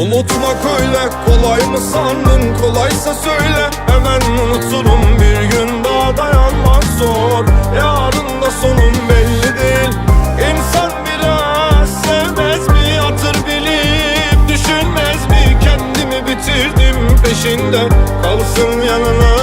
Unutmak öyle kolay mı sandın? Kolaysa söyle. Hemen unuturum bir gün daha dayanmak zor. Yarın da sonum belli değil. İnsan biraz sevmez mi? Hatır bilip Düşünmez mi? Kendimi bitirdim peşinde. Kalsın yanına